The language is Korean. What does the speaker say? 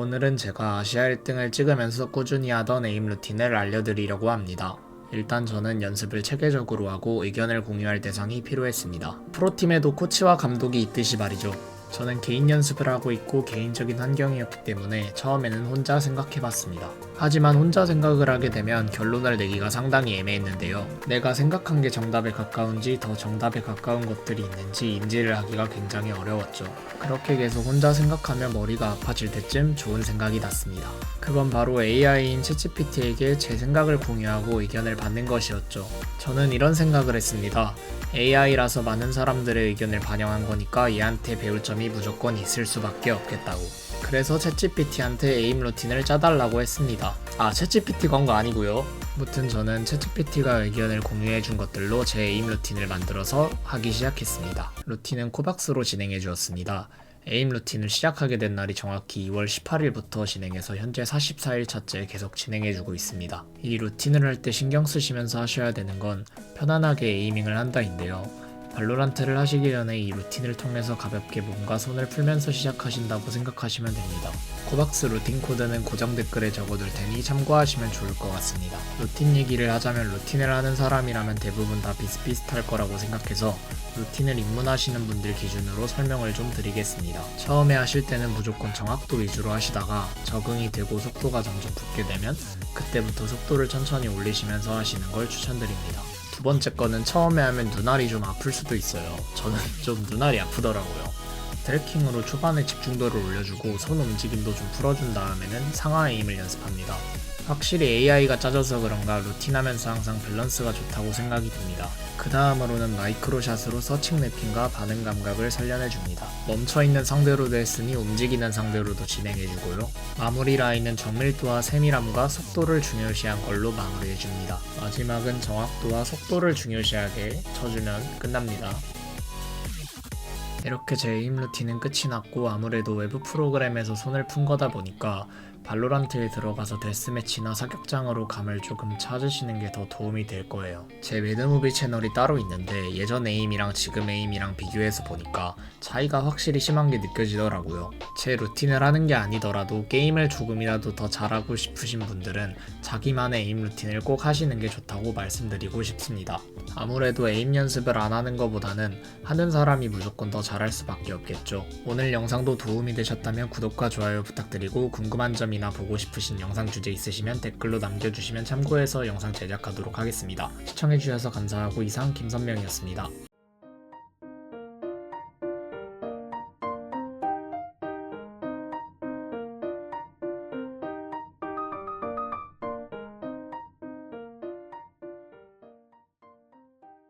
오늘은 제가 아시아 1등을 찍으면서 꾸준히 하던 에임 루틴을 알려드리려고 합니다. 일단 저는 연습을 체계적으로 하고 의견을 공유할 대상이 필요했습니다. 프로팀에도 코치와 감독이 있듯이 말이죠. 저는 개인 연습을 하고 있고 개인적인 환경이었기 때문에 처음에는 혼자 생각해 봤습니다. 하지만 혼자 생각을 하게 되면 결론을 내기가 상당히 애매했는데요. 내가 생각한 게 정답에 가까운지 더 정답에 가까운 것들이 있는지 인지를 하기가 굉장히 어려웠죠. 그렇게 계속 혼자 생각하며 머리가 아파질 때쯤 좋은 생각이 났습니다. 그건 바로 AI인 챗GPT에게 제 생각을 공유하고 의견을 받는 것이었죠. 저는 이런 생각을 했습니다. AI라서 많은 사람들의 의견을 반영한 거니까 얘한테 배울 점이 무조건 있을 수밖에 없겠다고. 그래서 챗GPT한테 에임 루틴을 짜달라고 했습니다. 아, 챗GPT 건 거 아니고요. 무튼 저는 챗GPT가 의견을 공유해 준 것들로 제 에임 루틴을 만들어서 하기 시작했습니다. 루틴은 코박스로 진행해 주었습니다. 에임 루틴을 시작하게 된 날이 정확히 2월 18일부터 진행해서 현재 44일 차째 계속 진행해주고 있습니다. 이 루틴을 할 때 신경 쓰시면서 하셔야 되는 건 편안하게 에이밍을 한다인데요. 발로란트를 하시기 전에 이 루틴을 통해서 가볍게 몸과 손을 풀면서 시작하신다고 생각하시면 됩니다. 코박스 루틴 코드는 고정 댓글에 적어둘 테니 참고하시면 좋을 것 같습니다. 루틴 얘기를 하자면 루틴을 하는 사람이라면 대부분 다 비슷비슷할 거라고 생각해서 루틴을 입문하시는 분들 기준으로 설명을 좀 드리겠습니다. 처음에 하실 때는 무조건 정확도 위주로 하시다가 적응이 되고 속도가 점점 붙게 되면 그때부터 속도를 천천히 올리시면서 하시는 걸 추천드립니다. 두 번째 거는 처음에 하면 눈알이 좀 아플 수도 있어요. 저는 좀 눈알이 아프더라고요. 트래킹으로 초반에 집중도를 올려주고 손 움직임도 좀 풀어준 다음에는 상하 에임을 연습합니다. 확실히 AI가 짜져서 그런가 루틴하면서 항상 밸런스가 좋다고 생각이 듭니다. 그 다음으로는 마이크로샷으로 서칭 맵핑과 반응 감각을 살려내줍니다. 멈춰있는 상대로도 했으니 움직이는 상대로도 진행해주고요. 마무리 라인은 정밀도와 세밀함과 속도를 중요시한 걸로 마무리해줍니다. 마지막은 정확도와 속도를 중요시하게 쳐주면 끝납니다. 이렇게 제 에임 루틴은 끝이 났고 아무래도 외부 프로그램에서 손을 푼 거다 보니까 발로란트에 들어가서 데스매치나 사격장으로 감을 조금 찾으시는 게 더 도움이 될 거예요. 제 매드무비 채널이 따로 있는데 예전 에임이랑 지금 에임이랑 비교해서 보니까 차이가 확실히 심한 게 느껴지더라고요. 제 루틴을 하는 게 아니더라도 게임을 조금이라도 더 잘하고 싶으신 분들은 자기만의 에임 루틴을 꼭 하시는 게 좋다고 말씀드리고 싶습니다. 아무래도 에임 연습을 안 하는 것보다는 하는 사람이 무조건 더 잘할 수밖에 없겠죠. 오늘 영상도 도움이 되셨다면 구독과 좋아요 부탁드리고 궁금한 점 이나 보고 싶으신 영상 주제 있으시면 댓글로 남겨주시면 참고해서 영상 제작하도록 하겠습니다. 시청해주셔서 감사하고 이상 김선명이었습니다.